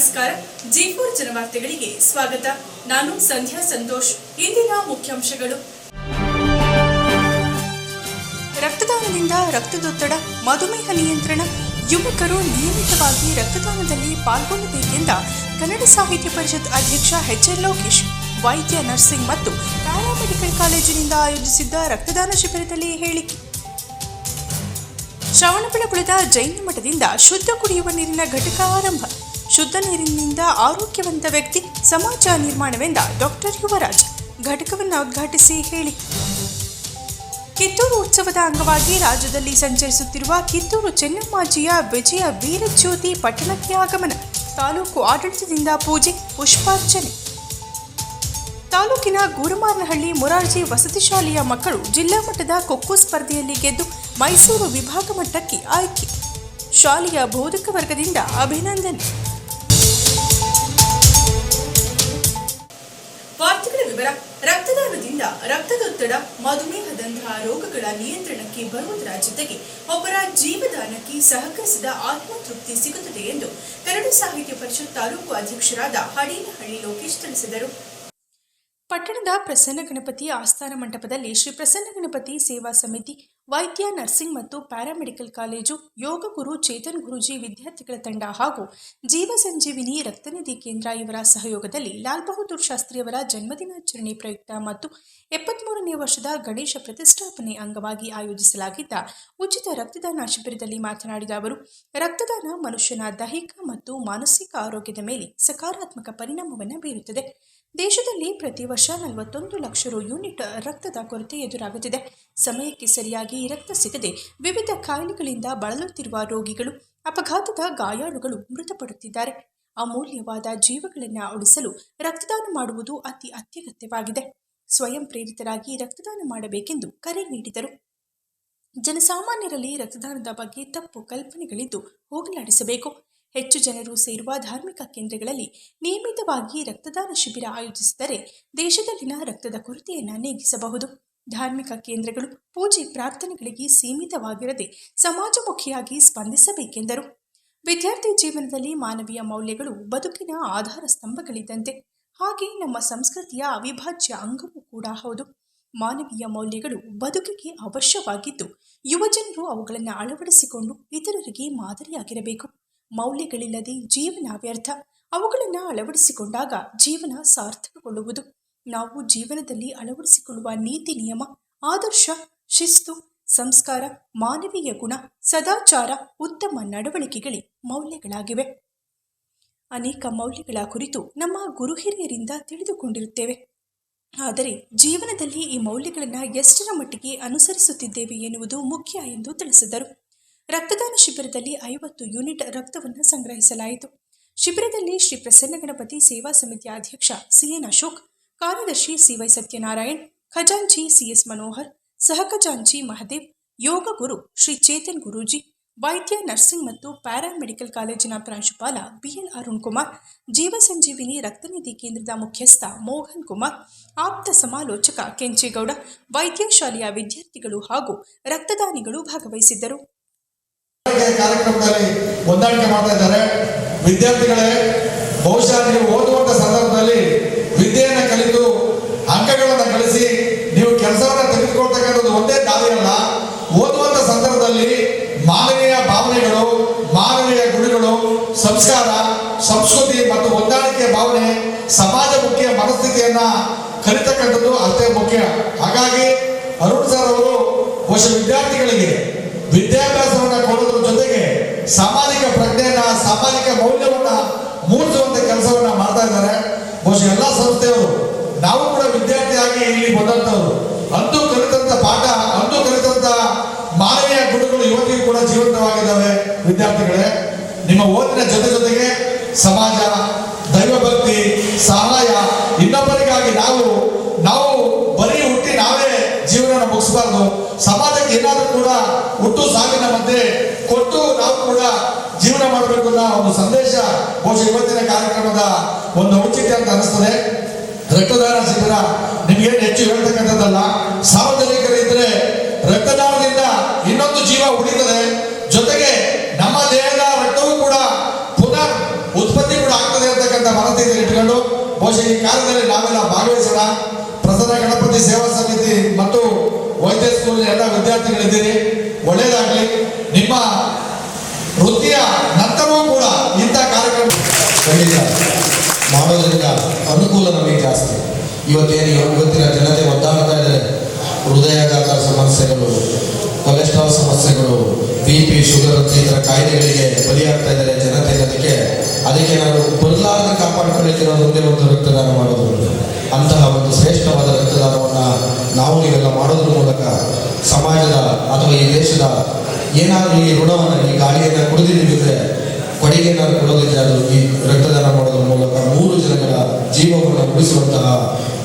ನಮಸ್ಕಾರ. G four ಜನವಾರ್ತೆಗಳಿಗೆ ಸ್ವಾಗತ. ನಾನು ಸಂಧ್ಯಾ ಸಂತೋಷ್. ಇಂದಿನ ಮುಖ್ಯಾಂಶಗಳು. ರಕ್ತದಾನದಿಂದ ರಕ್ತದೊತ್ತಡ, ಮಧುಮೇಹ ನಿಯಂತ್ರಣ, ಯುವಕರು ನಿಯಮಿತವಾಗಿ ರಕ್ತದಾನದಲ್ಲಿ ಪಾಲ್ಗೊಳ್ಳಬೇಕೆಂದ ಕನ್ನಡ ಸಾಹಿತ್ಯ ಪರಿಷತ್ ಅಧ್ಯಕ್ಷ ಎಚ್ ಎಲ್ ಲೋಕೇಶ್, ವೈದ್ಯ ನರ್ಸಿಂಗ್ ಮತ್ತು ಪ್ಯಾರಾಮೆಡಿಕಲ್ ಕಾಲೇಜಿನಿಂದ ಆಯೋಜಿಸಿದ್ದ ರಕ್ತದಾನ ಶಿಬಿರದಲ್ಲಿ ಹೇಳಿಕೆ. ಶ್ರವಣಬೆಳಗೊಳದ ಜೈನ ಮಠದಿಂದ ಶುದ್ಧ ಕುಡಿಯುವ ನೀರಿನ ಘಟಕ ಆರಂಭ. ಶುದ್ಧ ನೀರಿನಿಂದ ಆರೋಗ್ಯವಂತ ವ್ಯಕ್ತಿ ಸಮಾಜ ನಿರ್ಮಾಣವೆಂದ ಡಾಕ್ಟರ್ ಯುವರಾಜ್. ಘಟಕವನ್ನು ಉದ್ಘಾಟಿಸಿ ಹೇಳಿ. ಕಿತ್ತೂರು ಉತ್ಸವದ ಅಂಗವಾಗಿ ರಾಜ್ಯದಲ್ಲಿ ಸಂಚರಿಸುತ್ತಿರುವ ಕಿತ್ತೂರು ಚೆನ್ನಮ್ಮಾಜಿಯ ವಿಜಯ ವೀರಜ್ಯೋತಿ ಪಟ್ಟಣಕ್ಕೆ ಆಗಮನ. ತಾಲೂಕು ಆಡಳಿತದಿಂದ ಪೂಜೆ, ಪುಷ್ಪಾರ್ಚನೆ. ತಾಲೂಕಿನ ಗೂರಮಾರನಹಳ್ಳಿ ಮೊರಾರ್ಜಿ ವಸತಿ ಶಾಲೆಯ ಮಕ್ಕಳು ಜಿಲ್ಲಾ ಮಟ್ಟದ ಖೋಖೋ ಸ್ಪರ್ಧೆಯಲ್ಲಿ ಗೆದ್ದು ಮೈಸೂರು ವಿಭಾಗ ಮಟ್ಟಕ್ಕೆ ಆಯ್ಕೆ. ಶಾಲೆಯ ಬೋಧಕ ವರ್ಗದಿಂದ ಅಭಿನಂದನೆ. ವಿವರ ರಕ್ತದಾನದಿಂದ ರಕ್ತದೊತ್ತಡ, ಮಧುಮೇಹದಂತಹ ರೋಗಗಳ ನಿಯಂತ್ರಣಕ್ಕೆ ಬರುವುದರ ಜೊತೆಗೆ ಒಬ್ಬರ ಜೀವದಾನಕ್ಕೆ ಸಹಕರಿಸಿದ ಆತ್ಮತೃಪ್ತಿ ಸಿಗುತ್ತದೆ ಎಂದು ಕನ್ನಡ ಸಾಹಿತ್ಯ ಪರಿಷತ್ ತಾಲೂಕು ಅಧ್ಯಕ್ಷರಾದ ಹಡೀನಹಳ್ಳಿ ಲೋಕೇಶ್ ತಿಳಿಸಿದರು. ಪಟ್ಟಣದ ಪ್ರಸನ್ನ ಗಣಪತಿ ಆಸ್ಥಾನ ಮಂಟಪದಲ್ಲಿ ಶ್ರೀ ಪ್ರಸನ್ನ ಗಣಪತಿ ಸೇವಾ ಸಮಿತಿ ವೈದ್ಯ, ನರ್ಸಿಂಗ್ ಮತ್ತು ಪ್ಯಾರಾಮೆಡಿಕಲ್ ಕಾಲೇಜು, ಯೋಗ ಗುರು, ಚೇತನ್ ಗುರುಜಿ, ವಿದ್ಯಾರ್ಥಿಗಳ ತಂಡ ಹಾಗೂ ಜೀವ ಸಂಜೀವಿನಿ ರಕ್ತನಿಧಿ ಕೇಂದ್ರ ಇವರ ಸಹಯೋಗದಲ್ಲಿ ಲಾಲ್ ಬಹದ್ದೂರ್ ಶಾಸ್ತ್ರಿಯವರ ಜನ್ಮದಿನಾಚರಣೆ ಪ್ರಯುಕ್ತ ಮತ್ತು ಎಪ್ಪತ್ಮೂರನೇ ವರ್ಷದ ಗಣೇಶ ಪ್ರತಿಷ್ಠಾಪನೆ ಅಂಗವಾಗಿ ಆಯೋಜಿಸಲಾಗಿದ್ದ ಉಚಿತ ರಕ್ತದಾನ ಶಿಬಿರದಲ್ಲಿ ಮಾತನಾಡಿದ ಅವರು, ರಕ್ತದಾನ ಮನುಷ್ಯನ ದೈಹಿಕ ಮತ್ತು ಮಾನಸಿಕ ಆರೋಗ್ಯದ ಮೇಲೆ ಸಕಾರಾತ್ಮಕ ಪರಿಣಾಮವನ್ನು ಬೀರುತ್ತದೆ. ದೇಶದಲ್ಲಿ ಪ್ರತಿ ವರ್ಷ ನಲವತ್ತೊಂದು ಲಕ್ಷ ರು ಯೂನಿಟ್ ರಕ್ತದ ಕೊರತೆ ಎದುರಾಗುತ್ತಿದೆ. ಸಮಯಕ್ಕೆ ಸರಿಯಾಗಿ ರಕ್ತ ಸಿಗದೆ ವಿವಿಧ ಕಾಯಿಲೆಗಳಿಂದ ಬಳಲುತ್ತಿರುವ ರೋಗಿಗಳು ಅಪಘಾತದ ಗಾಯಾಳುಗಳು ಮೃತಪಡುತ್ತಿದ್ದಾರೆ. ಅಮೂಲ್ಯವಾದ ಜೀವಗಳನ್ನು ಉಳಿಸಲು ರಕ್ತದಾನ ಮಾಡುವುದು ಅತಿ ಅತ್ಯಗತ್ಯವಾಗಿದೆ. ಸ್ವಯಂ ಪ್ರೇರಿತರಾಗಿ ರಕ್ತದಾನ ಮಾಡಬೇಕೆಂದು ಕರೆ ನೀಡಿದರು. ಜನಸಾಮಾನ್ಯರಲ್ಲಿ ರಕ್ತದಾನದ ಬಗ್ಗೆ ತಪ್ಪು ಕಲ್ಪನೆಗಳಿದ್ದು ಹೋಗಲಾಡಿಸಬೇಕು. ಹೆಚ್ಚು ಜನರು ಸೇರುವ ಧಾರ್ಮಿಕ ಕೇಂದ್ರಗಳಲ್ಲಿ ನಿಯಮಿತವಾಗಿ ರಕ್ತದಾನ ಶಿಬಿರ ಆಯೋಜಿಸಿದರೆ ದೇಶದಲ್ಲಿನ ರಕ್ತದ ಕೊರತೆಯನ್ನು ನೀಗಿಸಬಹುದು. ಧಾರ್ಮಿಕ ಕೇಂದ್ರಗಳು ಪೂಜೆ ಪ್ರಾರ್ಥನೆಗಳಿಗೆ ಸೀಮಿತವಾಗಿರದೆ ಸಮಾಜಮುಖಿಯಾಗಿ ಸ್ಪಂದಿಸಬೇಕೆಂದರು. ವಿದ್ಯಾರ್ಥಿ ಜೀವನದಲ್ಲಿ ಮಾನವೀಯ ಮೌಲ್ಯಗಳು ಬದುಕಿನ ಆಧಾರ ಸ್ತಂಭಗಳಿದ್ದಂತೆ ಹಾಗೆ ನಮ್ಮ ಸಂಸ್ಕೃತಿಯ ಅವಿಭಾಜ್ಯ ಅಂಗವೂ ಕೂಡ ಹೌದು. ಮಾನವೀಯ ಮೌಲ್ಯಗಳು ಬದುಕಿಗೆ ಅವಶ್ಯವಾಗಿದ್ದು ಯುವಜನರು ಅವುಗಳನ್ನು ಅಳವಡಿಸಿಕೊಂಡು ಇತರರಿಗೆ ಮಾದರಿಯಾಗಿರಬೇಕು. ಮೌಲ್ಯಗಳಿಲ್ಲದೆ ಜೀವನ ವ್ಯರ್ಥ ಅವುಗಳನ್ನು ಅಳವಡಿಸಿಕೊಂಡಾಗ ಜೀವನ ಸಾರ್ಥಕಗೊಳ್ಳುವುದು. ನಾವು ಜೀವನದಲ್ಲಿ ಅಳವಡಿಸಿಕೊಳ್ಳುವ ನೀತಿ, ನಿಯಮ, ಆದರ್ಶ, ಶಿಸ್ತು, ಸಂಸ್ಕಾರ, ಮಾನವೀಯ ಗುಣ, ಸದಾಚಾರ, ಉತ್ತಮ ನಡವಳಿಕೆಗಳೇ ಮೌಲ್ಯಗಳಾಗಿವೆ. ಅನೇಕ ಮೌಲ್ಯಗಳ ಕುರಿತು ನಮ್ಮ ಗುರು ಹಿರಿಯರಿಂದ ತಿಳಿದುಕೊಂಡಿರುತ್ತೇವೆ. ಆದರೆ ಜೀವನದಲ್ಲಿ ಈ ಮೌಲ್ಯಗಳನ್ನು ಎಷ್ಟರ ಮಟ್ಟಿಗೆ ಅನುಸರಿಸುತ್ತಿದ್ದೇವೆ ಎನ್ನುವುದು ಮುಖ್ಯ ಎಂದು ತಿಳಿಸಿದರು. ರಕ್ತದಾನ ಶಿಬಿರದಲ್ಲಿ ಐವತ್ತು ಯೂನಿಟ್ ರಕ್ತವನ್ನು ಸಂಗ್ರಹಿಸಲಾಯಿತು. ಶಿಬಿರದಲ್ಲಿ ಶ್ರೀ ಪ್ರಸನ್ನ ಗಣಪತಿ ಸೇವಾ ಸಮಿತಿಯ ಅಧ್ಯಕ್ಷ ಸಿಎನ್ ಅಶೋಕ್, ಕಾರ್ಯದರ್ಶಿ ಸಿವೈ ಸತ್ಯನಾರಾಯಣ್, ಖಜಾಂಚಿ ಸಿಎಸ್ ಮನೋಹರ್, ಸಹ ಖಜಾಂಚಿ Mahadev, yoga guru Shri Chetan Guruji, Vaidya nursing ಮತ್ತು ಪ್ಯಾರಾಮೆಡಿಕಲ್ ಕಾಲೇಜಿನ ಪ್ರಾಂಶುಪಾಲ ಬಿಎಲ್ ಅರುಣ್ ಕುಮಾರ್, ಜೀವ ಸಂಜೀವಿನಿ ರಕ್ತನಿಧಿ ಕೇಂದ್ರದ ಮುಖ್ಯಸ್ಥ ಮೋಹನ್ ಕುಮಾರ್, ಆಪ್ತ ಸಮಾಲೋಚಕ ಕೆಂಚೇಗೌಡ ವೈದ್ಯ ಶಾಲೆಯ ವಿದ್ಯಾರ್ಥಿಗಳು ಹಾಗೂ ರಕ್ತದಾನಿಗಳು ಭಾಗವಹಿಸಿದ್ದರು. ಕಾರ್ಯಕ್ರಮದಲ್ಲಿ ಹೊಂದಾಣಿಕೆ ಮಾಡ್ತಾ ಇದ್ದಾರೆ. ವಿದ್ಯಾರ್ಥಿಗಳೇ, ಬಹುಶಃ ನೀವು ಓದುವಂತ ಸಂದರ್ಭದಲ್ಲಿ ವಿದ್ಯೆಯನ್ನು ಕಲಿತು ಅಂಕಗಳನ್ನು ಕಲಿಸಿ ನೀವು ಕೆಲಸವನ್ನು ತೆಗೆದುಕೊಳ್ತಕ್ಕಂಥದ್ದು ಒಂದೇ ದಾರಿ ಅಲ್ಲ ಓದುವಂತ ಸಂದರ್ಭದಲ್ಲಿ ಮಾನವೀಯ ಭಾವನೆಗಳು, ಮಾನವೀಯ ಗುಣಗಳು, ಸಂಸ್ಕಾರ, ಸಂಸ್ಕೃತಿ ಮತ್ತು ಹೊಂದಾಣಿಕೆ ಭಾವನೆ ಸಮಾಜಮುಖಿಯ ಮನಸ್ಥಿತಿಯನ್ನ ಕಲಿತಕ್ಕಂಥದ್ದು ಅಷ್ಟೇ ಮುಖ್ಯ ಹಾಗಾಗಿ ಅರುಣ್ ಸರ್ ಅವರು ಬಹುಶಃ ವಿದ್ಯಾರ್ಥಿಗಳಿಗೆ ವಿದ್ಯಾಭ್ಯಾಸವನ್ನ ಕೊಡೋದ್ರ ಜೊತೆಗೆ ಸಾಮಾಜಿಕ ಪ್ರಜ್ಞೆಯನ್ನ ಸಾಮಾಜಿಕ ಮೌಲ್ಯವನ್ನ ಮೂಡಿಸುವಂತ ಕೆಲಸವನ್ನ ಮಾಡ್ತಾ ಇದ್ದಾರೆ. ಬಹುಶಃ ಎಲ್ಲ ಸಂಸ್ಥೆಯವರು, ನಾವು ಕೂಡ ವಿದ್ಯಾರ್ಥಿಯಾಗಿ ಇಲ್ಲಿ ಬಂದಂತವರು ಅಂದು ಕಲಿತಂತ ಪಾಠ, ಅಂದು ಕಲಿತಂತ ಮಾನವೀಯ ಗುಣಗಳು ಇವತ್ತಿಗೂ ಕೂಡ ಜೀವಂತವಾಗಿದ್ದಾವೆ ವಿದ್ಯಾರ್ಥಿಗಳೇ. ನಿಮ್ಮ ಓದಿನ ಜೊತೆ ಜೊತೆಗೆ ಸಮಾಜ ದೈವಭಕ್ತಿ ಸಹಾಯ, ಇನ್ನೊಬ್ಬರಿಗಾಗಿ ನಾವು ನಾವು ಬರೀ ಹುಟ್ಟಿ ನಾವೇ ಜೀವನ ಮುಗಿಸಬಾರ್ದು. ಸಮಾಜಕ್ಕೆ ಏನಾದರೂ ಕೂಡ ಹುಟ್ಟು ಸಾವಿನ ಮಧ್ಯೆ ಕೊಟ್ಟು ನಾವು ಕೂಡ ಜೀವನ ಮಾಡಬೇಕು ಅನ್ನೋ ಒಂದು ಸಂದೇಶ ಬಹುಶಃ ಇವತ್ತಿನ ಕಾರ್ಯಕ್ರಮದ ಒಂದು ಔಚಿತ್ಯ ಅಂತ ಅನಿಸ್ತದೆ. ರಕ್ತದಾನ ಶಿಬಿರ ನಿಮ್ಗೆ ಹೆಚ್ಚು ಹೇಳ್ತಕ್ಕಂಥದ್ದಲ್ಲ ಸಾರ್ವಜನಿಕರಿದ್ರೆ ರಕ್ತದಾನದಿಂದ ಇನ್ನೊಂದು ಜೀವ ಉಳಿತದೆ. ಜೊತೆಗೆ ನಮ್ಮ ದೇಹದ ರಕ್ತವೂ ಕೂಡ ಪುನರ್ ಉತ್ಪತ್ತಿ ಕೂಡ ಆಗ್ತದೆ ಅಂತಕ್ಕಂಥ ಮನಸ್ಥಿತಿಯಲ್ಲಿ ಇಟ್ಕೊಂಡು ಬಹುಶಃ ಈ ಕಾರ್ಯದಲ್ಲಿ ನಾವೆಲ್ಲ ಭಾಗವಹಿಸೋಣ. ಪ್ರಸನ್ನ ಗಣಪತಿ ಸೇವಾ ಸಮಿತಿ ಮತ್ತು ವೈದ್ಯ ಸ್ಕೂಲ್ ಎಲ್ಲ ವಿದ್ಯಾರ್ಥಿಗಳಿದ್ದೀರಿ. ಒಳ್ಳೇದಾಗಲಿ. ನಿಮ್ಮ ವೃತ್ತಿಯ ನಂತರವೂ ಕೂಡ ಇಂಥ ಕಾರ್ಯಕ್ರಮ ಮಾಡೋದರಿಂದ ಅನುಕೂಲ ನಮಗೆ ಜಾಸ್ತಿ. ಇವತ್ತೇನು ಇವತ್ತಿನ ಜನತೆ ಒದ್ದಾಡ್ತಾ ಇದ್ದಾರೆ. ಹೃದಯಾಘಾತ ಸಮಸ್ಯೆಗಳು ಕೊಲೆಸ್ಟ್ರಾಲ್ ಸಮಸ್ಯೆಗಳು ಬಿ ಪಿ ಶುಗರ್ ಇತರ ಕಾಯಿಲೆಗಳಿಗೆ ಬಲಿಯಾಗ್ತಾ ಇದ್ದಾರೆ ಜನತೆ ಅದಕ್ಕೆ. ಅದಕ್ಕೆ ನಾವು ಬದಲಾದ ಕಾಪಾಡ್ಕೊಳ್ಳಿಕ್ಕೆ ಒಂದೇ ಒಂದು ರಕ್ತದಾನ ಮಾಡೋದು. ಅಂತಹ ಒಂದು ಶ್ರೇಷ್ಠವಾದ ರಕ್ತದಾನವನ್ನು ನಾವು ಇವೆಲ್ಲ ಮಾಡೋದ್ರ ಮೂಲಕ ಸಮಾಜದ ಅಥವಾ ಈ ದೇಶದ ಏನಾದರೂ ಈ ಋಣವನ್ನು ಈ ಗಾಳಿಯನ್ನು ಕೊಡುಗೆಯನ್ನು ಕೊಡೋದಿದ್ದರೆ ಅದು ಈ ರಕ್ತದಾನ ಮಾಡೋದ್ರ ಮೂಲಕ ಮೂರು ಜನಗಳ ಜೀವವನ್ನು ಉಳಿಸುವಂತಹ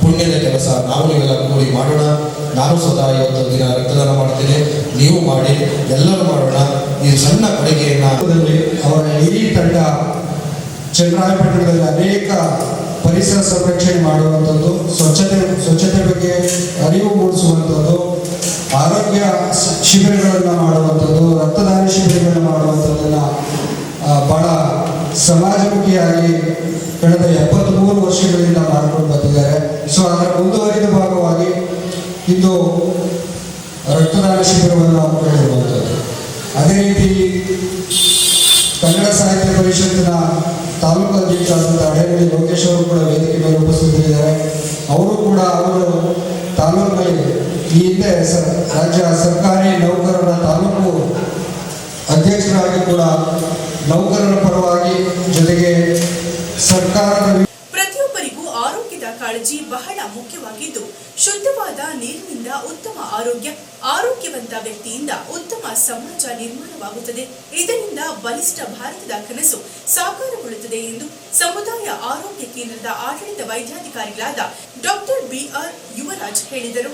ಪುಣ್ಯದ ಕೆಲಸ ನಾವು ನೀವೆಲ್ಲ ಕೂಡಿ ಮಾಡೋಣ. ನಾನು ಸ್ವತಃ ಇವತ್ತು ದಿನ ರಕ್ತದಾನ ಮಾಡ್ತೇನೆ. ನೀವು ಮಾಡಿ, ಎಲ್ಲರೂ ಮಾಡೋಣ. ಈ ಸಣ್ಣ ಕೊಡುಗೆಯನ್ನು ಅವರ ಇಡೀ ತಂಡ ಚಂದ್ರಾಯಪಟ್ಟಣದಲ್ಲಿ ಅನೇಕ ಪರಿಸರ ಸಂರಕ್ಷಣೆ ಮಾಡುವಂಥದ್ದು, ಸ್ವಚ್ಛತೆ ಸ್ವಚ್ಛತೆ ಬಗ್ಗೆ ಅರಿವು ಮೂಡಿಸುವಂಥದ್ದು ಆರೋಗ್ಯ ಶಿಬಿರಗಳನ್ನು ಮಾಡುವಂಥದ್ದು, ರಕ್ತದಾನ ಶಿಬಿರಗಳನ್ನು ಮಾಡುವಂಥದ್ದನ್ನು ಬಹಳ ಸಮಾಜಮುಖಿಯಾಗಿ ಕಳೆದ ಎಪ್ಪತ್ತ್ಮೂರು ವರ್ಷಗಳಿಂದ ಮಾಡ್ಕೊಂಡು ಬಂದಿದ್ದಾರೆ. ಸೊ ಅದರ ಮುಂದುವರಿದ ಭಾಗವಾಗಿ ಇಂದು ರಕ್ತದಾನ ಶಿಬಿರವನ್ನು ಹಮ್ಮಿಕೊಂಡಿರುವಂಥದ್ದು ಅದೇ ರೀತಿ ಕನ್ನಡ ಸಾಹಿತ್ಯ ಪರಿಷತ್ತಿನ ತಾಲೂಕು ಅಧ್ಯಕ್ಷರಾದಂಥ ಹಳೇನಹಳ್ಳಿ ಲೋಕೇಶ್ ಅವರು ಕೂಡ ವೇದಿಕೆ ಮೇಲೆ ಉಪಸ್ಥಿತರಿದ್ದಾರೆ. ಅವರು ಕೂಡ ಅವರು ತಾಲೂಕಿನಲ್ಲಿ ರಾಜ್ಯ ಸರ್ಕಾರಿ ನೌಕರರ ತಾಲೂಕು ಅಧ್ಯಕ್ಷರಾಗಿ ಕೂಡ ನೌಕರರ ಪರವಾಗಿ ಜೊತೆಗೆ ಸರ್ಕಾರದ ಪ್ರತಿಯೊಬ್ಬರಿಗೂ ಆರೋಗ್ಯದ ಕಾಳಜಿ ಬಹಳ ಮುಖ್ಯವಾಗಿದ್ದು, ಶುದ್ಧವಾದ ನೀರಿನಿಂದ ಉತ್ತಮ ಆರೋಗ್ಯ, ಆರೋಗ್ಯವಂತ ವ್ಯಕ್ತಿಯಿಂದ ಉತ್ತಮ ಸಮಾಜ ನಿರ್ಮಾಣವಾಗುತ್ತದೆ. ಇದರಿಂದ ಬಲಿಷ್ಠ ಭಾರತದ ಕನಸು ಸಾಕಾರಗೊಳ್ಳುತ್ತದೆ ಎಂದು ಸಮುದಾಯ ಆರೋಗ್ಯ ಕೇಂದ್ರದ ಆಡಳಿತ ವೈದ್ಯಾಧಿಕಾರಿಗಳಾದ ಡಾಕ್ಟರ್ ಬಿಆರ್ ಯುವರಾಜ್ ಹೇಳಿದರು.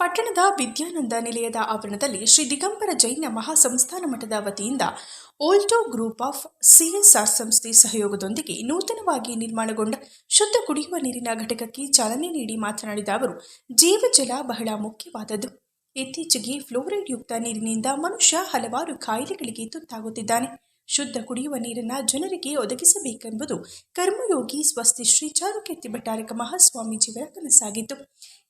ಪಟ್ಟಣದ ವಿದ್ಯಾನಂದ ನಿಲಯದ ಆವರಣದಲ್ಲಿ ಶ್ರೀ ದಿಗಂಬರ ಜೈನ ಮಹಾಸಂಸ್ಥಾನ ಮಠದ ವತಿಯಿಂದ ಓಲ್ಟೋ ಗ್ರೂಪ್ ಆಫ್ ಸಿಎಸ್ಆರ್ ಸಂಸ್ಥೆ ಸಹಯೋಗದೊಂದಿಗೆ ನೂತನವಾಗಿ ನಿರ್ಮಾಣಗೊಂಡ ಶುದ್ಧ ಕುಡಿಯುವ ನೀರಿನ ಘಟಕಕ್ಕೆ ಚಾಲನೆ ನೀಡಿ ಮಾತನಾಡಿದ ಅವರು ಜೀವಜಲ ಬಹಳ ಮುಖ್ಯವಾದದ್ದು. ಇತ್ತೀಚೆಗೆ ಫ್ಲೋರೈಡ್ ಯುಕ್ತ ನೀರಿನಿಂದ ಮನುಷ್ಯ ಹಲವಾರು ಕಾಯಿಲೆಗಳಿಗೆ ತುತ್ತಾಗುತ್ತಿದ್ದಾನೆ. ಶುದ್ಧ ಕುಡಿಯುವ ನೀರನ್ನು ಜನರಿಗೆ ಒದಗಿಸಬೇಕೆಂಬುದು ಕರ್ಮಯೋಗಿ ಸ್ವಸ್ತಿ ಶ್ರೀ ಚಾರುಕೀರ್ತಿ ಭಟ್ಟಾರಕ ಮಹಾಸ್ವಾಮೀಜಿಯವರ ಕನಸಾಗಿತ್ತು.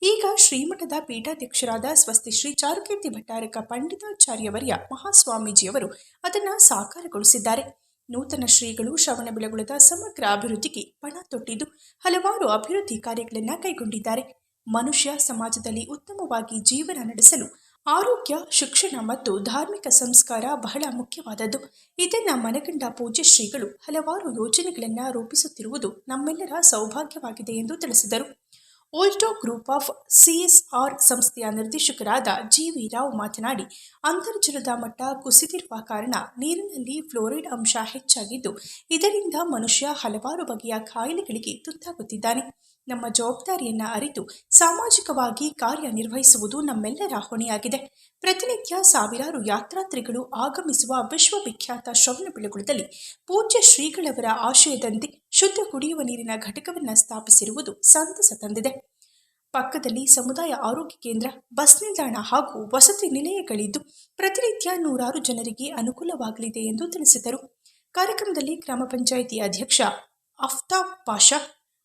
ಈಗ ಶ್ರೀಮಠದ ಪೀಠಾಧ್ಯಕ್ಷರಾದ ಸ್ವಸ್ತಿ ಶ್ರೀ ಚಾರುಕೀರ್ತಿ ಭಟ್ಟಾರಕ ಪಂಡಿತಾಚಾರ್ಯವರ್ಯ ಮಹಾಸ್ವಾಮೀಜಿಯವರು ಅದನ್ನು ಸಾಕಾರಗೊಳಿಸಿದ್ದಾರೆ. ನೂತನ ಶ್ರೀಗಳು ಶ್ರವಣಬೆಳಗೊಳದ ಸಮಗ್ರ ಅಭಿವೃದ್ಧಿಗೆ ಪಣ ತೊಟ್ಟಿದ್ದು ಹಲವಾರು ಅಭಿವೃದ್ಧಿ ಕಾರ್ಯಗಳನ್ನು ಕೈಗೊಂಡಿದ್ದಾರೆ. ಮನುಷ್ಯ ಸಮಾಜದಲ್ಲಿ ಉತ್ತಮವಾಗಿ ಜೀವನ ನಡೆಸಲು ಆರೋಗ್ಯ, ಶಿಕ್ಷಣ ಮತ್ತು ಧಾರ್ಮಿಕ ಸಂಸ್ಕಾರ ಬಹಳ ಮುಖ್ಯವಾದದ್ದು. ಇದನ್ನು ಮನಗಂಡ ಪೂಜ್ಯ ಶ್ರೀಗಳು ಹಲವಾರು ಯೋಜನೆಗಳನ್ನು ರೂಪಿಸುತ್ತಿರುವುದು ನಮ್ಮೆಲ್ಲರ ಸೌಭಾಗ್ಯವಾಗಿದೆ ಎಂದು ತಿಳಿಸಿದರು. ಓಲ್ಟೋ ಗ್ರೂಪ್ ಆಫ್ ಸಿಎಸ್ಆರ್ ಸಂಸ್ಥೆಯ ನಿರ್ದೇಶಕರಾದ ಜಿ ವಿ ರಾವ್ ಮಾತನಾಡಿ, ಅಂತರ್ಜಲದ ಮಟ್ಟ ಕುಸಿದಿರುವ ಕಾರಣ ನೀರಿನಲ್ಲಿ ಫ್ಲೋರೈಡ್ ಅಂಶ ಹೆಚ್ಚಾಗಿದ್ದು, ಇದರಿಂದ ಮನುಷ್ಯ ಹಲವಾರು ಬಗೆಯ ಕಾಯಿಲೆಗಳಿಗೆ ತುತ್ತಾಗುತ್ತಿದ್ದಾನೆ. ನಮ್ಮ ಜವಾಬ್ದಾರಿಯನ್ನು ಅರಿತು ಸಾಮಾಜಿಕವಾಗಿ ಕಾರ್ಯನಿರ್ವಹಿಸುವುದು ನಮ್ಮೆಲ್ಲರ ಹೊಣೆಯಾಗಿದೆ. ಪ್ರತಿನಿತ್ಯ ಸಾವಿರಾರು ಯಾತ್ರಾತ್ರಿಗಳು ಆಗಮಿಸುವ ವಿಶ್ವವಿಖ್ಯಾತ ಶ್ರವಣಬೆಳಗೊಳದಲ್ಲಿ ಪೂಜ್ಯ ಶ್ರೀಗಳವರ ಆಶಯದಂತೆ ಶುದ್ಧ ಕುಡಿಯುವ ನೀರಿನ ಘಟಕವನ್ನು ಸ್ಥಾಪಿಸಿರುವುದು ಸಂತಸ ತಂದಿದೆ. ಪಕ್ಕದಲ್ಲಿ ಸಮುದಾಯ ಆರೋಗ್ಯ ಕೇಂದ್ರ, ಬಸ್ ನಿಲ್ದಾಣ ಹಾಗೂ ವಸತಿ ನಿಲಯಗಳಿದ್ದು ಪ್ರತಿನಿತ್ಯ ನೂರಾರು ಜನರಿಗೆ ಅನುಕೂಲವಾಗಲಿದೆ ಎಂದು ತಿಳಿಸಿದರು. ಕಾರ್ಯಕ್ರಮದಲ್ಲಿ ಗ್ರಾಮ ಪಂಚಾಯಿತಿ ಅಧ್ಯಕ್ಷ ಅಫ್ತಾಬ್ ಪಾಷಾ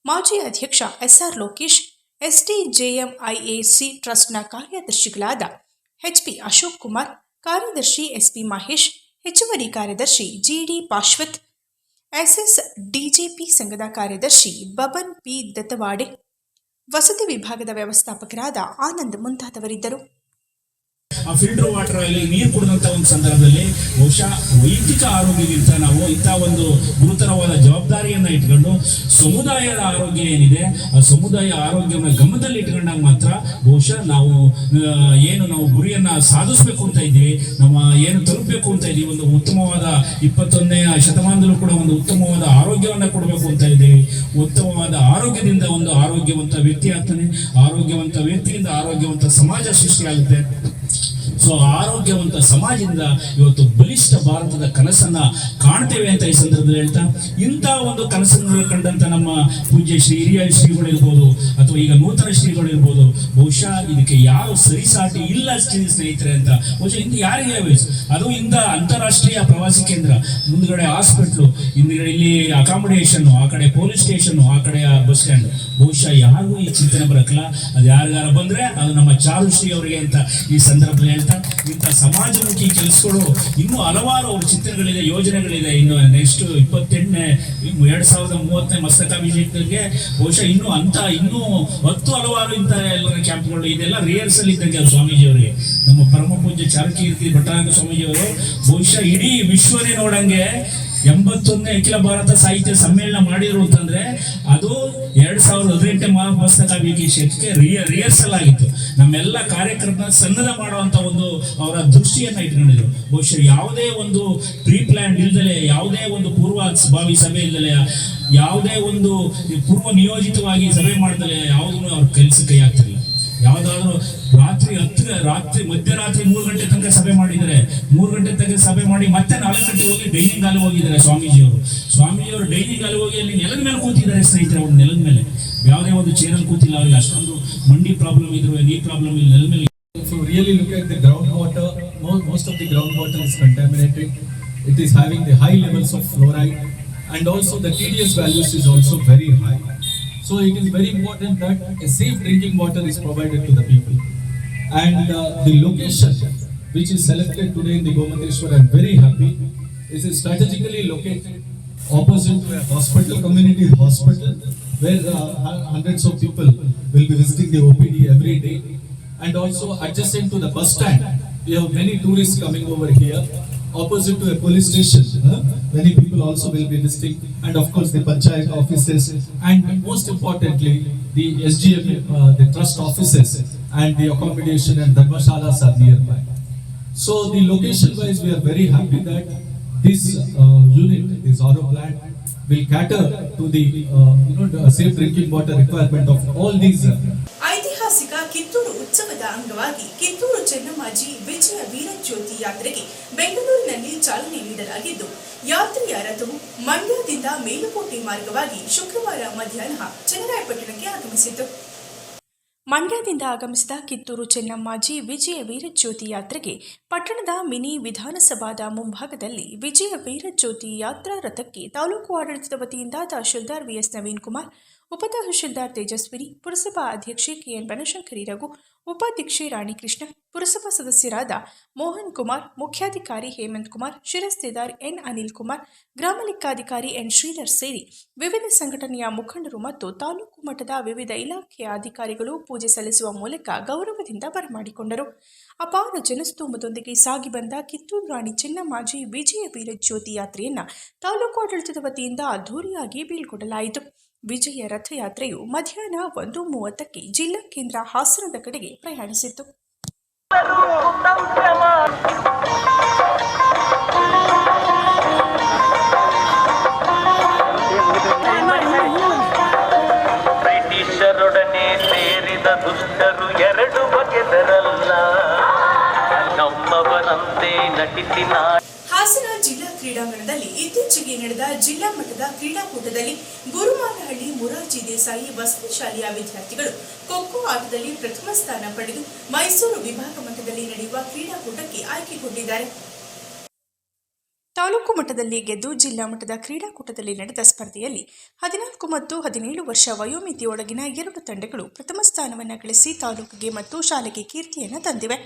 ಮಾಜಿ ಅಧ್ಯಕ್ಷ ಎಸ್ಆರ್ ಲೋಕೇಶ್ ಎಸ್ಟಿಜೆಎಂಐಎಸಿ ಟ್ರಸ್ಟ್ನ ಕಾರ್ಯದರ್ಶಿಗಳಾದ ಎಚ್ಪಿ ಅಶೋಕ್ ಕುಮಾರ್, ಕಾರ್ಯದರ್ಶಿ ಎಸ್ಪಿ ಮಹೇಶ್, ಹೆಚ್ಚುವರಿ ಕಾರ್ಯದರ್ಶಿ ಜಿಡಿ ಪಾಶ್ವತ್ ಎಸ್ಎಸ್ ಡಿಜೆಪಿ ಸಂಘದ ಕಾರ್ಯದರ್ಶಿ ಬಬನ್ ಪಿ ದತ್ತವಾಡೆ, ವಸತಿ ವಿಭಾಗದ ವ್ಯವಸ್ಥಾಪಕರಾದ ಆನಂದ್ ಮುಂತಾದವರಿದ್ದರು. ಆ ಫಿಲ್ಟರ್ ವಾಟರ್ ಅಲ್ಲಿ ನೀರು ಕುಡಿದಂತ ಒಂದು ಸಂದರ್ಭದಲ್ಲಿ ಬಹುಶಃ ವೈಯಕ್ತಿಕ ಆರೋಗ್ಯಗಿಂತ ನಾವು ಇಂಥ ಒಂದು ಗುರುತರವಾದ ಜವಾಬ್ದಾರಿಯನ್ನ ಇಟ್ಕೊಂಡು ಸಮುದಾಯದ ಆರೋಗ್ಯ ಏನಿದೆ, ಆ ಸಮುದಾಯ ಆರೋಗ್ಯವನ್ನು ಗಮನದಲ್ಲಿ ಇಟ್ಕೊಂಡಾಗ ಮಾತ್ರ ಬಹುಶಃ ನಾವು ಏನು ನಾವು ಗುರಿಯನ್ನ ಸಾಧಿಸ್ಬೇಕು ಅಂತ ಇದ್ದೀವಿ, ನಮ್ಮ ಏನು ತಲುಪಬೇಕು ಅಂತ ಇದ್ದೀವಿ, ಒಂದು ಉತ್ತಮವಾದ ಇಪ್ಪತ್ತೊಂದನೇ ಶತಮಾನದಲ್ಲೂ ಕೂಡ ಒಂದು ಉತ್ತಮವಾದ ಆರೋಗ್ಯವನ್ನ ಕೊಡಬೇಕು ಅಂತ ಇದ್ದೀವಿ. ಉತ್ತಮವಾದ ಆರೋಗ್ಯದಿಂದ ಒಂದು ಆರೋಗ್ಯವಂತ ವ್ಯಕ್ತಿ ಆಗ್ತಾನೆ. ಆರೋಗ್ಯವಂತ ವ್ಯಕ್ತಿಯಿಂದ ಆರೋಗ್ಯವಂತ ಸಮಾಜ ಸೃಷ್ಟಿಯಾಗುತ್ತೆ. ಸೊ ಆರೋಗ್ಯವಂತ ಸಮಾಜದಿಂದ ಇವತ್ತು ಬಲಿಷ್ಠ ಭಾರತದ ಕನಸನ್ನ ಕಾಣ್ತೇವೆ ಅಂತ ಈ ಸಂದರ್ಭದಲ್ಲಿ ಹೇಳ್ತಾ, ಇಂಥ ಒಂದು ಕನಸನ್ನು ಕಂಡಂತ ನಮ್ಮ ಪೂಜ್ಯ ಶ್ರೀ ಹಿರಿಯ ಶ್ರೀಗಳಿರ್ಬೋದು ಅಥವಾ ಈಗ ನೂತನ ಶ್ರೀಗಳು ಇರ್ಬೋದು ಬಹುಶಃ ಇದಕ್ಕೆ ಯಾರು ಸರಿಸಾಟಿ ಇಲ್ಲ ಅಷ್ಟೇ ಸ್ನೇಹಿತರೆ ಅಂತ. ಬಹುಶಃ ಇಂದು ಯಾರಿಗೆ ವಯಸ್ಸು ಅದು ಇಂದ ಅಂತಾರಾಷ್ಟ್ರೀಯ ಪ್ರವಾಸಿ ಕೇಂದ್ರ, ಮುಂದ್ಗಡೆ ಹಾಸ್ಪಿಟ್ಲು, ಹಿಂದ್ಗಡೆ ಇಲ್ಲಿ ಅಕಾಮಿಡೇಷನ್ ಆ ಕಡೆ ಪೊಲೀಸ್ ಸ್ಟೇಷನ್, ಆ ಕಡೆ ಬಸ್ ಸ್ಟ್ಯಾಂಡ್. ಬಹುಶಃ ಯಾರಿಗೂ ಈ ಚಿಂತನೆ ಬರಕಲ್ಲ. ಅದು ಯಾರಿಗಾರ ಬಂದ್ರೆ ಅದು ನಮ್ಮ ಚಾರುಶ್ರೀ ಅವರಿಗೆ ಅಂತ ಈ ಸಂದರ್ಭದಲ್ಲಿ ಹೇಳ್ತಾ ಇಂಥ ಸಮಾಜಮುಖಿ ಕೆಲಸಗಳು, ಇನ್ನೂ ಹಲವಾರು ಅವ್ರ ಚಿಂತನೆಗಳಿದೆ ಯೋಜನೆಗಳಿದೆ. ಇನ್ನು ನೆಕ್ಸ್ಟ್ ಇಪ್ಪತ್ತೆಂಟನೇ ಎರಡ್ ಸಾವಿರದ ಮೂವತ್ತನೇ ಮಸ್ತಕಾಭಿಷೇಕಕ್ಕೆ ಬಹುಶಃ ಇನ್ನೂ ಅಂತ ಇನ್ನೂ ಹತ್ತು ಹಲವಾರು ಇಂಥ ಎಲ್ಲ ಕ್ಯಾಂಪ್ಗಳು, ಇದೆಲ್ಲ ರಿಹರ್ಸಲ್ ಇದ್ದಂಗೆ ಸ್ವಾಮೀಜಿ ಸ್ವಾಮೀಜಿಯವರಿಗೆ. ನಮ್ಮ ಪರಮ ಪೂಜ್ಯ ಚಾರುಕೀರ್ತಿ ಸ್ವಾಮೀಜಿ ಸ್ವಾಮೀಜಿಯವರು ಬಹುಶಃ ಇಡೀ ವಿಶ್ವನೇ ನೋಡಂಗೆ ಎಂಬತ್ತೊಂದನೇ ಅಖಿಲ ಭಾರತ ಸಾಹಿತ್ಯ ಸಮ್ಮೇಳನ ಮಾಡಿದ್ರು ಅಂತಂದ್ರೆ ಅದು ಎರಡ್ ಸಾವಿರದ ಹದಿನೆಂಟನೇ ಮಹಾಪುಸ್ತಕಾಭಿಷೇಕಕ್ಕೆ ರಿಯ ರಿಹರ್ಸಲ್ ಆಗಿತ್ತು. ನಮ್ಮೆಲ್ಲ ಕಾರ್ಯಕ್ರಮ ಸನ್ನದ ಮಾಡುವಂತ ಒಂದು ಅವರ ದೃಷ್ಟಿಯನ್ನ ಇಟ್ಕೊಂಡಿದ್ರು. ಬಹುಶಃ ಯಾವುದೇ ಒಂದು ಪ್ರೀ ಪ್ಲಾನ್ ಇಲ್ದಲೆ, ಯಾವುದೇ ಒಂದು ಪೂರ್ವ ಭಾವಿ ಸಭೆ ಇಲ್ದಲೆ, ಯಾವುದೇ ಒಂದು ಪೂರ್ವ ನಿಯೋಜಿತವಾಗಿ ಸಭೆ ಮಾಡ್ದಲೆ ಯಾವುದನ್ನು ಅವ್ರ ಕೆಲಸ ಕೈ ಆಗ್ತಿರ್ಲಿಲ್ಲ ಯಾವ್ದಾದ್ರು ರಾತ್ರಿ ಹತ್ತು, ರಾತ್ರಿ ಮಧ್ಯರಾತ್ರಿ ಮೂರು ಗಂಟೆ ತನಕ ಸಭೆ ಮಾಡಿದರೆ, ಮೂರು ಗಂಟೆ ತನಕ ಸಭೆ ಮಾಡಿ ಮತ್ತೆ ನಾಲ್ಕು ಗಂಟೆ ಹೋಗಿ ಡೈನಿಂಗ್ ಹಾಲ್ ಹೋಗಿದ್ದಾರೆ ಸ್ವಾಮೀಜಿಯವರು. ಸ್ವಾಮೀಜಿಯವರು ಡೈನಿಂಗ್ ಹಾಲ್ ಹೋಗಿ ಅಲ್ಲಿ ನೆಲದ ಮೇಲೆ ಕೂತಿದ್ದಾರೆ ಸ್ನೇಹಿತರೆ, ಅವ್ರು ನೆಲದ ಮೇಲೆ. ಯಾವುದೇ ಒಂದು ಚೇರಲ್ಲಿ ಕೂತಿಲ್ಲ, ಅವ್ರಿಗೆ ಅಷ್ಟೊಂದು ಮಂಡಿ ಪ್ರಾಬ್ಲಮ್ ಇದ್ರು ನೀ ಪ್ರಾಬ್ಲಮ್ ಇಲ್ಲಿ, ನೆಲದ ಮೇಲೆ. You really look at the mo- most of the groundwater is contaminated. It is having the high levels of fluoride. And also the TDS values is also very high. So it is very important that a safe drinking water is provided to the people. And uh, the location which is selected today in the Gomateshwar, I am very happy, is strategically located opposite to a hospital, community hospital, where uh, hundreds of people will be visiting the OPD every day. And also adjacent to the bus stand, we have many tourists coming over here. Opposite to a police station, huh? many people also will be visiting. And of course, the panchayat offices, and most importantly, the SGM, uh, the trust offices, and the accommodation and dharmashalas are nearby. So the location wise, we are very happy that this uh, unit, this RO plant, will cater to the, uh, you know, the safe drinking water requirement of all these. uh, ಐತಿಹಾಸಿಕ ಕಿತ್ತೂರು ಉತ್ಸವದ ಅಂಗವಾಗಿ ಕಿತ್ತೂರು ಚೆನ್ನಮ್ಮಾಜಿ ವಿಜಯ ವೀರಜ್ಯೋತಿ ಯಾತ್ರೆಗೆ ಬೆಂಗಳೂರಿನಲ್ಲಿ ಚಾಲನೆ ನೀಡಲಾಗಿದ್ದು, ಯಾತ್ರೆಯ ರಥವು ಮಂಡ್ಯದಿಂದ ಮೇಲುಕೋಟೆ ಮಾರ್ಗವಾಗಿ ಶುಕ್ರವಾರ ಮಧ್ಯಾಹ್ನ ಚನ್ನರಾಯಪಟ್ಟಣಕ್ಕೆ ಆಗಮಿಸಿತು. ಮಂಡ್ಯದಿಂದ ಆಗಮಿಸಿದ ಕಿತ್ತೂರು ಚೆನ್ನಮ್ಮಾಜಿ ವಿಜಯ ವೀರಜ್ಯೋತಿ ಯಾತ್ರೆಗೆ ಪಟ್ಟಣದ ಮಿನಿ ವಿಧಾನಸಭಾದ ಮುಂಭಾಗದಲ್ಲಿ ವಿಜಯ ವೀರಜ್ಯೋತಿ ಯಾತ್ರಾ ರಥಕ್ಕೆ ತಾಲೂಕು ಆಡಳಿತದ ವತಿಯಿಂದ ತಹಶೀಲ್ದಾರ್ ವಿಎಸ್ ನವೀನ್ ಕುಮಾರ್ ಉಪತಹಶೀಲ್ದಾರ್ ತೇಜಸ್ವಿನಿ, ಪುರಸಭಾ ಅಧ್ಯಕ್ಷೆ ಕೆಎನ್ ಬನಶಂಕರಿ ರಘು, ಉಪಾಧ್ಯಕ್ಷೆ ರಾಣಿಕೃಷ್ಣ, ಪುರಸಭಾ ಸದಸ್ಯರಾದ ಮೋಹನ್ ಕುಮಾರ್, ಮುಖ್ಯಾಧಿಕಾರಿ ಹೇಮಂತ್ ಕುಮಾರ್, ಶಿರಸ್ತೇದಾರ್ ಎನ್ ಅನಿಲ್ ಕುಮಾರ್, ಗ್ರಾಮ ಲೆಕ್ಕಾಧಿಕಾರಿ ಎನ್ ಶ್ರೀಧರ್ ಸೇರಿ ವಿವಿಧ ಸಂಘಟನೆಯ ಮುಖಂಡರು ಮತ್ತು ತಾಲೂಕು ಮಟ್ಟದ ವಿವಿಧ ಇಲಾಖೆಯ ಅಧಿಕಾರಿಗಳು ಪೂಜೆ ಸಲ್ಲಿಸುವ ಮೂಲಕ ಗೌರವದಿಂದ ಬರಮಾಡಿಕೊಂಡರು. ಅಪಾರ ಜನಸ್ತೋಮದೊಂದಿಗೆ ಸಾಗಿ ಬಂದ ಕಿತ್ತೂರು ರಾಣಿ ಚೆನ್ನಮಾಜಿ ವಿಜಯ ವೀರ ಜ್ಯೋತಿ ಯಾತ್ರೆಯನ್ನ ತಾಲೂಕು ಆಡಳಿತದ ವತಿಯಿಂದ ಅದ್ದೂರಿಯಾಗಿ ಬೀಳ್ಕೊಡಲಾಯಿತು. ವಿಜಯ ರಥಯಾತ್ರೆಯು ಮಧ್ಯಾಹ್ನ ಒಂದು ಮೂವತ್ತಕ್ಕೆ ಜಿಲ್ಲಾ ಕೇಂದ್ರ ಹಾಸನದ ಕಡೆಗೆ ಪ್ರಯಾಣಿಸಿತು ಬ್ರಿಟಿಷರೊಡನೆ ಸೇರಿದ ದುಷ್ಟರು ಎರಡು ಬಗೆದರಲ್ಲ. ನಮ್ಮವರಂತೆ ನಟಿಸಿ ನಾ ಹಾಸನ ಜಿಲ್ಲಾ ಕ್ರೀಡಾಂಗಣದಲ್ಲಿ ಇತ್ತೀಚೆಗೆ ನಡೆದ ಜಿಲ್ಲಾ ಮಟ್ಟದ ಕ್ರೀಡಾಕೂಟದಲ್ಲಿ ಗುರುಮಾನಹಳ್ಳಿ ಮುರಾರ್ಜಿ ದೇಸಾಯಿ ವಸತಿ ಶಾಲೆಯ ವಿದ್ಯಾರ್ಥಿಗಳು ಖೋಖೋ ಆಟದಲ್ಲಿ ಪ್ರಥಮ ಸ್ಥಾನ ಪಡೆದು ಮೈಸೂರು ವಿಭಾಗ ಮಟ್ಟದಲ್ಲಿ ನಡೆಯುವ ಕ್ರೀಡಾಕೂಟಕ್ಕೆ ಆಯ್ಕೆಗೊಂಡಿದ್ದಾರೆ. ತಾಲೂಕು ಮಟ್ಟದಲ್ಲಿ ಗೆದ್ದು ಜಿಲ್ಲಾ ಮಟ್ಟದ ಕ್ರೀಡಾಕೂಟದಲ್ಲಿ ನಡೆದ ಸ್ಪರ್ಧೆಯಲ್ಲಿ ಹದಿನಾಲ್ಕು ಮತ್ತು ಹದಿನೇಳು ವರ್ಷ ವಯೋಮಿತಿಯೊಳಗಿನ ಎರಡು ತಂಡಗಳು ಪ್ರಥಮ ಸ್ಥಾನವನ್ನು ಗಳಿಸಿ ತಾಲೂಕಿಗೆ ಮತ್ತು ಶಾಲೆಗೆ ಕೀರ್ತಿಯನ್ನು ತಂದಿವೆ.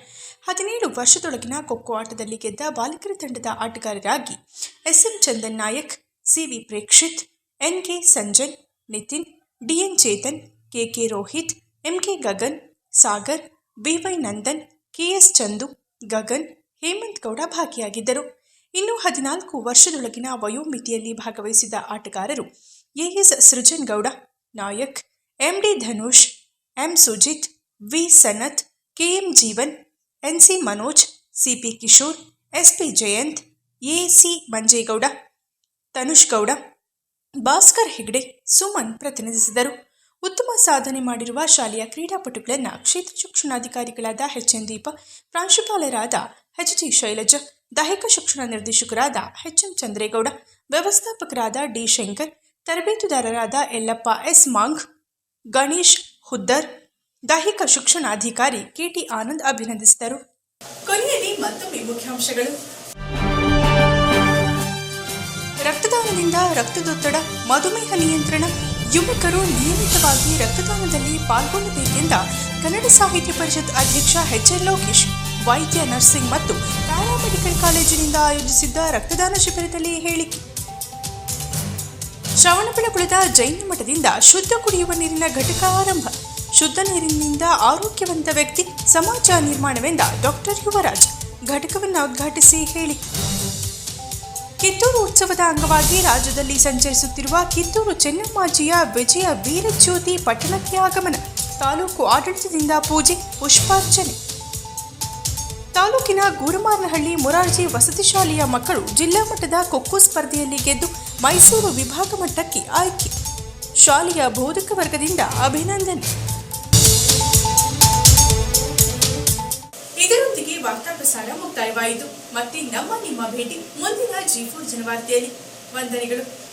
ಹದಿನೇಳು ವರ್ಷದೊಳಗಿನ ಖೋಖೋ ಆಟದಲ್ಲಿ ಗೆದ್ದ ಬಾಲಕರ ತಂಡದ ಆಟಗಾರರಾಗಿ SM Chandan Nayak, CV Prekshith, NK Sanjan, Nithin, DN Chethan, KK Rohith, MK Gagan, Sagar, BY Nandan, KS Chandu, Gagan, Hemanth Gowda ಭಾಗಿಯಾಗಿದ್ದರು. ಇನ್ನು ಹದಿನಾಲ್ಕು ವರ್ಷದೊಳಗಿನ ವಯೋಮಿತಿಯಲ್ಲಿ ಭಾಗವಹಿಸಿದ ಆಟಗಾರರು AS Srujan Gowda Nayak, MD Dhanush, M Sujith, V Sanath, KM Jeevan, NC Manoj, CP Kishore, SP Jayanth, AC Manjegowda, Tanush Gowda, Bhaskar Hegde, Suman ಪ್ರತಿನಿಧಿಸಿದರು. ಉತ್ತಮ ಸಾಧನೆ ಮಾಡಿರುವ ಶಾಲೆಯ ಕ್ರೀಡಾಪಟುಗಳನ್ನು ಕ್ಷೇತ್ರ ಶಿಕ್ಷಣಾಧಿಕಾರಿಗಳಾದ ಎನ್ ದೀಪ, ಪ್ರಾಂಶುಪಾಲರಾದ ಎಚ್ ಟಿ ಶೈಲಜಾ ದೈಹಿಕ ಶಿಕ್ಷಣ ನಿರ್ದೇಶಕರಾದ ಎಚ್ ಎಂ ಚಂದ್ರೇಗೌಡ, ವ್ಯವಸ್ಥಾಪಕರಾದ ಡಿ ಶಂಕರ್, ತರಬೇತುದಾರರಾದ ಯಲ್ಲಪ್ಪ ಎಸ್ ಮಾಂಗ್, ಗಣೇಶ್ ಹುದ್ದರ್, ದೈಹಿಕ ಶಿಕ್ಷಣಾಧಿಕಾರಿ ಕೆಟಿ ಆನಂದ್ ಅಭಿನಂದಿಸಿದರು. ಕೊನೆಯಲ್ಲಿ ಮತ್ತೊಮ್ಮೆ ಮುಖ್ಯಾಂಶಗಳು. ರಕ್ತದಾನದಿಂದ ರಕ್ತದೊತ್ತಡ, ಮಧುಮೇಹ ನಿಯಂತ್ರಣ, ಯುವಕರು ನಿಯಮಿತವಾಗಿ ರಕ್ತದಾನದಲ್ಲಿ ಪಾಲ್ಗೊಳ್ಳಬೇಕೆಂದ ಕನ್ನಡ ಸಾಹಿತ್ಯ ಪರಿಷತ್ ಅಧ್ಯಕ್ಷ ಎಚ್ ಎನ್ ಲೋಕೇಶ್ ವೈದ್ಯ, ನರ್ಸಿಂಗ್ ಮತ್ತು ಪ್ಯಾರಾಮೆಡಿಕಲ್ ಕಾಲೇಜಿನಿಂದ ಆಯೋಜಿಸಿದ್ದ ರಕ್ತದಾನ ಶಿಬಿರದಲ್ಲಿ ಹೇಳಿಕೆ ಶ್ರವಣಬೆಳಗೊಳದ ಜೈನ ಮಠದಿಂದ ಶುದ್ಧ ಕುಡಿಯುವ ನೀರಿನ ಘಟಕ ಆರಂಭ. ಶುದ್ಧ ನೀರಿನಿಂದ ಆರೋಗ್ಯವಂತ ವ್ಯಕ್ತಿ, ಸಮಾಜ ನಿರ್ಮಾಣವೆಂದ ಡಾಕ್ಟರ್ ಯುವರಾಜ್ ಘಟಕವನ್ನು ಉದ್ಘಾಟಿಸಿ ಹೇಳಿ. ಕಿತ್ತೂರು ಉತ್ಸವದ ಅಂಗವಾಗಿ ರಾಜ್ಯದಲ್ಲಿ ಸಂಚರಿಸುತ್ತಿರುವ ಕಿತ್ತೂರು ಚೆನ್ನಮ್ಮಾಜಿಯ ವಿಜಯ ವೀರಜ್ಯೋತಿ ಪಟ್ಟಣಕ್ಕೆ ಆಗಮನ. ತಾಲೂಕು ಆಡಳಿತದಿಂದ ಪೂಜೆ, ಪುಷ್ಪಾರ್ಚನೆ. ತಾಲೂಕಿನ ಗೂರಮಾರನಹಳ್ಳಿ ಮೊರಾರ್ಜಿ ವಸತಿ ಶಾಲೆಯ ಮಕ್ಕಳು ಜಿಲ್ಲಾ ಮಟ್ಟದ ಖೋಖೋ ಸ್ಪರ್ಧೆಯಲ್ಲಿ ಗೆದ್ದು ಮೈಸೂರು ವಿಭಾಗ ಮಟ್ಟಕ್ಕೆ ಆಯ್ಕೆ. ಶಾಲೆಯ ಬೋಧಕ ವರ್ಗದಿಂದ ಅಭಿನಂದನೆ. ಇದರೊಂದಿಗೆ ವಾರ್ತಾ ಪ್ರಸಾರ ಮುಕ್ತಾಯವಾಯಿತು. ಮತ್ತೆ ನಮ್ಮ ನಿಮ್ಮ ಭೇಟಿ ಮುಂದಿನ ಜಿ ಫೋರ್ ಜನವಾರ್ತೆಯಲ್ಲಿ. ವಂದನೆಗಳು.